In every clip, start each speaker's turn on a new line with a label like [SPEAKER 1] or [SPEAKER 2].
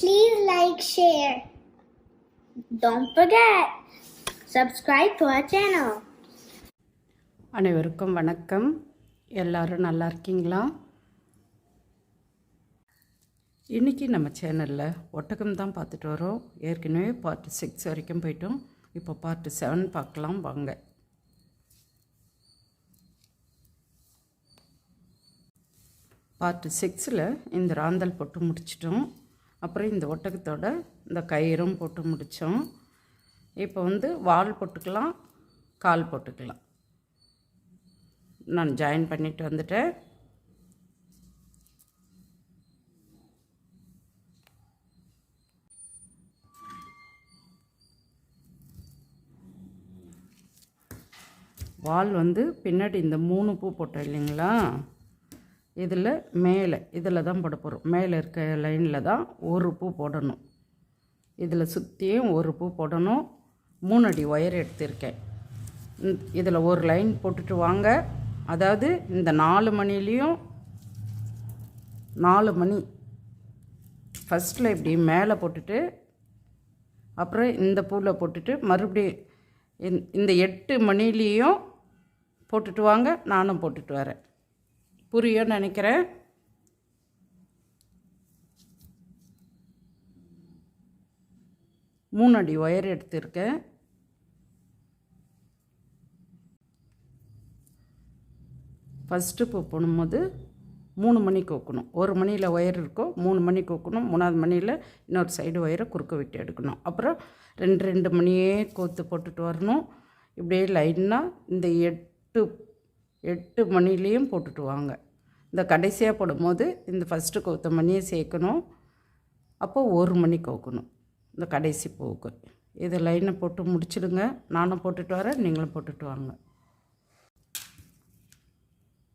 [SPEAKER 1] Please like, share. Don't forget, subscribe to our channel.
[SPEAKER 2] அனைவருக்கும் வணக்கம். எல்லாரும் நல்லா இருக்கீங்களா? இன்றைக்கி நம்ம சேனலில் ஒட்டகம் தான் பார்த்துட்டு வரோம். ஏற்கனவே பார்ட் சிக்ஸ் வரைக்கும் போயிட்டோம். இப்போ பார்ட் செவன் பார்க்கலாம் வாங்க. பார்ட் சிக்ஸில் இந்த ராந்தல் போட்டு முடிச்சிட்டோம். அப்புறம் இந்த ஒட்டகத்தோட இந்த கயிறும் போட்டு முடித்தோம். இப்போ வந்து வால் போட்டுக்கலாம் கால் போட்டுக்கலாம். நான் ஜாயின் பண்ணிட்டு வந்துட்டேன். வால் வந்து பின்னாடி இந்த மூணு பூ போட்டோம் இல்லைங்களா? இதில் மேலே இதில் தான் போட போகிறோம். மேலே இருக்க லைனில் தான் ஒரு பூ போடணும். இதில் சுற்றியும் ஒரு பூ போடணும். மூணு அடி ஒயர் எடுத்திருக்கேன். இதில் ஒரு லைன் போட்டுட்டு வாங்க. அதாவது இந்த நாலு மணிலேயும் நாலு மணி. ஃபஸ்ட்டில் இப்படி மேலே போட்டுட்டு அப்புறம் இந்த பூவில் போட்டுட்டு மறுபடியும் இந்த- எட்டு மணிலேயும் போட்டுட்டு வாங்க. நானும் போட்டுட்டு வரேன். புரியும்னு நினைக்கிறேன். மூணு அடி ஒயர் எடுத்திருக்கேன். ஃபஸ்ட்டு பூ போடும்போது மூணு மணி கோக்கணும். ஒரு மணியில் ஒயர் இருக்கும் மூணு மணி கோக்கணும். மூணாவது மணியில் இன்னொரு சைடு ஒயரை குறுக்க விட்டு எடுக்கணும். அப்புறம் ரெண்டு ரெண்டு மணியே கோத்து போட்டுட்டு வரணும். இப்படியே லைனாக இந்த எட்டு எட்டு மணிலேயும் போட்டுட்டு வாங்க. இந்த கடைசியாக போடும்போது இந்த ஃபஸ்ட்டு கோத்த மணியை சேர்க்கணும். அப்போது ஒரு மணி கோக்கணும். இந்த கடைசி பூவுக்கு இதை லைனை போட்டு முடிச்சிடுங்க. நானும் போட்டுட்டு வரேன். நீங்களும் போட்டுட்டு வாங்க.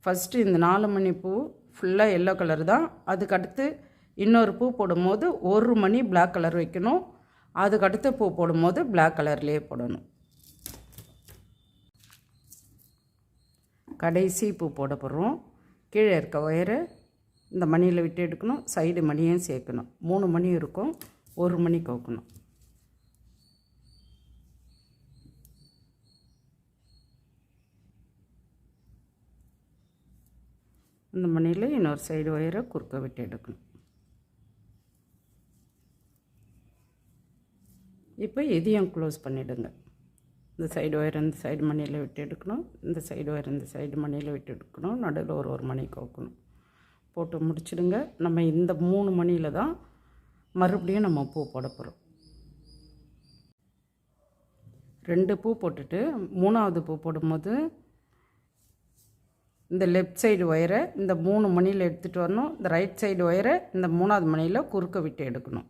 [SPEAKER 2] ஃபஸ்ட்டு இந்த நாலு மணி பூ ஃபுல்லாக எல்லோ கலர் தான். அதுக்கடுத்து இன்னொரு பூ போடும்போது ஒரு மணி பிளாக் கலர் வைக்கணும். அதுக்கடுத்த பூ போடும்போது பிளாக் கலர்லேயே போடணும். கடைசி பூ போட போகிறோம் கீழே இருக்க ஒயரை இந்த மணியில் விட்டு எடுக்கணும். சைடு மணியும் சேர்க்கணும். மூணு மணி இருக்கும். ஒரு மணி கோக்கணும். இந்த மணியில் இன்னொரு சைடு ஒயரை குறுக்க விட்டு எடுக்கணும். இப்போ இதையும் க்ளோஸ் பண்ணிவிடுங்க இந்த சைடு ஒயர் இந்த சைடு மணியில் விட்டு எடுக்கணும். இந்த சைடு ஒயர் இந்த சைடு மணியில் விட்டு எடுக்கணும். நடுவில் ஒரு ஒரு மணி கோக்கணும். போட்டு முடிச்சிடுங்க. நம்ம இந்த மூணு மணியில் தான் மறுபடியும் நம்ம பூ போட போகிறோம் ரெண்டு பூ போட்டுட்டு மூணாவது பூ போடும்போது இந்த லெஃப்ட் சைடு ஒயரை இந்த மூணு மணியில் எடுத்துகிட்டு வரணும். இந்த ரைட் சைடு ஒயரை இந்த மூணாவது மணியில் குறுக்க விட்டு எடுக்கணும்.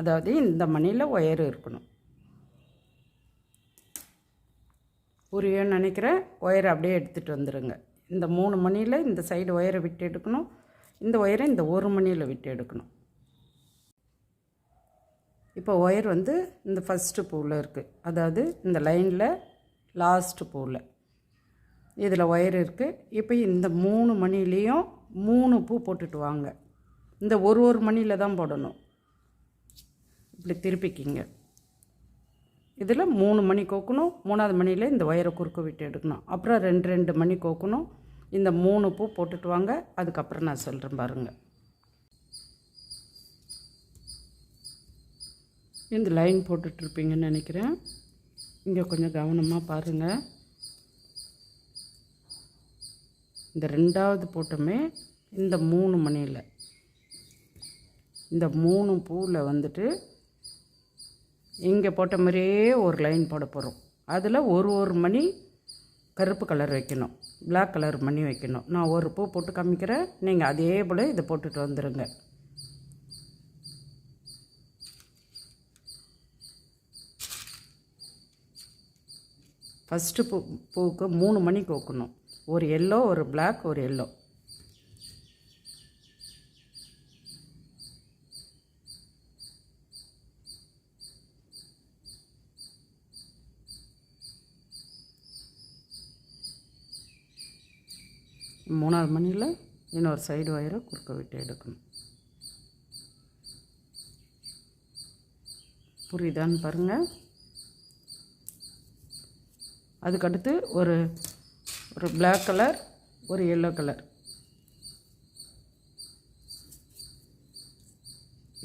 [SPEAKER 2] அதாவது இந்த மணியில் ஒயர் இருக்கணும். புரியும்னு நினைக்கிறேன் ஒயரை அப்படியே எடுத்துகிட்டு வந்துடுங்க இந்த மூணு மணியில் இந்த சைடு ஒயரை விட்டு எடுக்கணும். இந்த ஒயரை இந்த ஒரு மணியில் விட்டு எடுக்கணும். இப்போ ஒயர் வந்து இந்த ஃபஸ்ட்டு பூவில் இருக்குது அதாவது இந்த லைனில் லாஸ்ட்டு பூவில் இதில் ஒயர் இருக்குது இப்போ இந்த மூணு மணிலேயும் மூணு பூ போட்டுட்டு வாங்க. இந்த ஒரு ஒரு மணியில் தான் போடணும். இப்படி திருப்பிக்கிங்க. இதில் மூணு மணி கோக்கணும் மூணாவது மணியில் இந்த ஒயரை குறுக்க விட்டு எடுக்கணும். அப்புறம் ரெண்டு ரெண்டு மணி கோக்கணும். இந்த மூணு பூ போட்டுட்டு வாங்க. அதுக்கப்புறம் நான் சொல்கிறேன் பாருங்கள் இந்த லைன் போட்டுட்ருப்பீங்கன்னு நினைக்கிறேன். இங்கே கொஞ்சம் கவனமாக பாருங்கள் இந்த ரெண்டாவது போட்டோமே இந்த மூணு மணியில். இந்த மூணு பூவில் வந்துட்டு இங்கே போட்ட மாதிரியே ஒரு லைன் போட போகிறோம் அதில் ஒரு ஒரு மணி கருப்பு கலர் வைக்கணும். பிளாக் கலர் மணி வைக்கணும். நான் ஒரு பூ போட்டு காமிக்கிறேன். நீங்கள் அதே போல் இதை போட்டுட்டு வந்துடுங்க ஃபஸ்ட்டு பூ பூவுக்கு மூணு மணி கோக்கணும். ஒரு எல்லோ ஒரு பிளாக் ஒரு எல்லோ மூணாவது மணியில் இன்னொரு சைடு ஒயரை குறுக்க விட்டு எடுக்கணும். புரியுதான்னு பாருங்கள் அதுக்கடுத்து ஒரு ஒரு பிளாக் கலர் ஒரு எல்லோ கலர்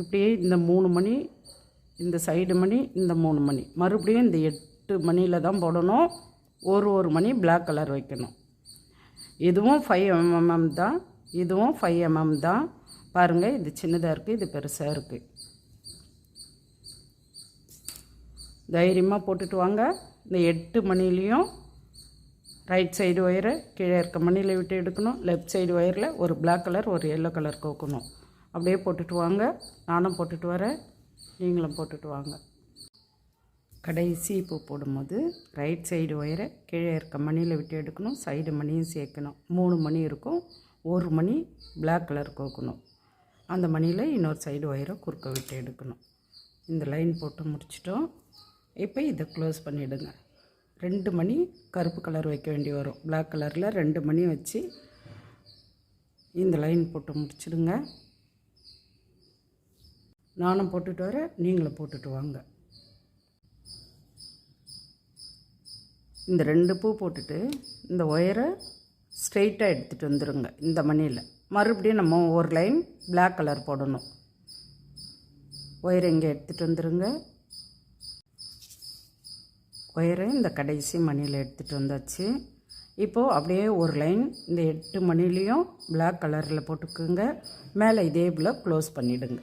[SPEAKER 2] இப்படியே இந்த மூணு மணி இந்த சைடு மணி இந்த மூணு மணி. மறுபடியும் இந்த எட்டு மணியில் தான் போடணும். ஒரு ஒரு மணி பிளாக் கலர் வைக்கணும். இதுவும் ஃபைவ் எம்எம் தான். இதுவும் ஃபைவ் எம்எம் தான். பாருங்கள் இது சின்னதாக இருக்குது இது பெருசாக இருக்குது தைரியமாக போட்டுட்டு வாங்க. இந்த எட்டு மணிலையும் ரைட் சைடு ஒயரை கீழே இருக்க மணியில் விட்டு எடுக்கணும். லெஃப்ட் சைடு ஒயரில் ஒரு பிளாக் கலர் ஒரு எல்லோ கலர் கோக்கணும். அப்படியே போட்டுட்டு வாங்க. நானும் போட்டுட்டு வரேன். நீங்களும் போட்டுட்டு வாங்க. கடைசி பூ போடும்போது ரைட் சைடு ஒயரை கீழே இருக்க மணியில் விட்டு எடுக்கணும் சைடு மணியும் சேர்க்கணும். மூணு மணி இருக்கும். ஒரு மணி பிளாக் கலர் கோக்கணும். அந்த மணியில் இன்னொரு சைடு ஒயரை குறுக்க விட்டு எடுக்கணும். இந்த லைன் போட்டு முடிச்சிட்டோம். இப்போ இதை க்ளோஸ் பண்ணிவிடுங்க ரெண்டு மணி கருப்பு கலர் வைக்க வேண்டி வரும். பிளாக் கலரில் ரெண்டு மணி வச்சு இந்த லைன் போட்டு முடிச்சிடுங்க. நானும் போட்டுட்டு வரேன். நீங்களும் போட்டுட்டு வாங்க. இந்த ரெண்டு பூ போட்டுட்டு இந்த ஒயரை ஸ்ட்ரெயிட்டாக எடுத்துகிட்டு வந்துடுங்க இந்த மணியில். மறுபடியும் நம்ம ஒரு லைன் பிளாக் கலர் போடணும். ஒயரை இங்கே எடுத்துகிட்டு வந்துடுங்க ஒயரை இந்த கடைசி மணியில் எடுத்துகிட்டு வந்தாச்சு. இப்போது அப்படியே ஒரு லைன் இந்த எட்டு மணிலையும் பிளாக் கலரில் போட்டுக்குங்க. மேலே இதே போல் க்ளோஸ் பண்ணிவிடுங்க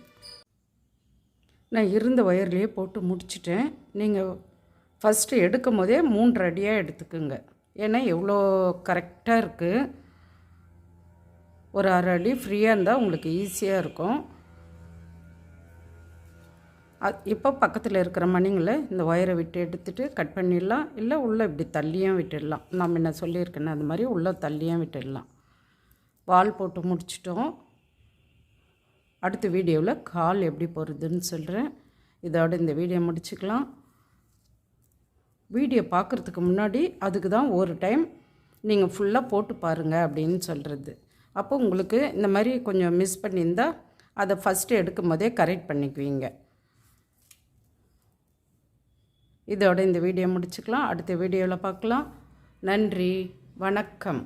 [SPEAKER 2] நான் இருந்த ஒயர்லேயே போட்டு முடிச்சிட்டேன். நீங்கள் ஃபஸ்ட்டு எடுக்கும் போதே மூன்று அடியாக எடுத்துக்குங்க. ஏன்னா எவ்வளோ கரெக்டாக இருக்குது ஒரு அரை அடி ஃப்ரீயாக இருந்தால் உங்களுக்கு ஈஸியாக இருக்கும். இப்போ பக்கத்தில் இருக்கிற மணிங்களை இந்த ஒயரை விட்டு எடுத்துகிட்டு கட் பண்ணிடலாம். இல்லை உள்ளே இப்படி தள்ளியும் விட்டுடலாம். நாம் என்ன சொல்லியிருக்கேன்னு அது மாதிரி உள்ளே தள்ளியும் விட்டுடலாம். வால் போட்டு முடிச்சிட்டோம். அடுத்த வீடியோவில் கால் எப்படி போகிறதுன்னு சொல்கிறேன் இதோட இந்த வீடியோ முடிச்சுக்கலாம். வீடியோ பார்க்குறதுக்கு முன்னாடி அதுக்கு தான் ஒரு டைம் நீங்கள் ஃபுல்லாக போட்டு பாருங்கள் அப்படின்னு சொல்கிறது அப்போ உங்களுக்கு இந்த மாதிரி கொஞ்சம் மிஸ் பண்ணியிருந்தால் அதை ஃபஸ்ட்டு எடுக்கும் போதே கரெக்ட் பண்ணிக்குவீங்க. இதோட இந்த வீடியோ முடிச்சுக்கலாம். அடுத்த வீடியோவில் பார்க்கலாம். நன்றி. வணக்கம்.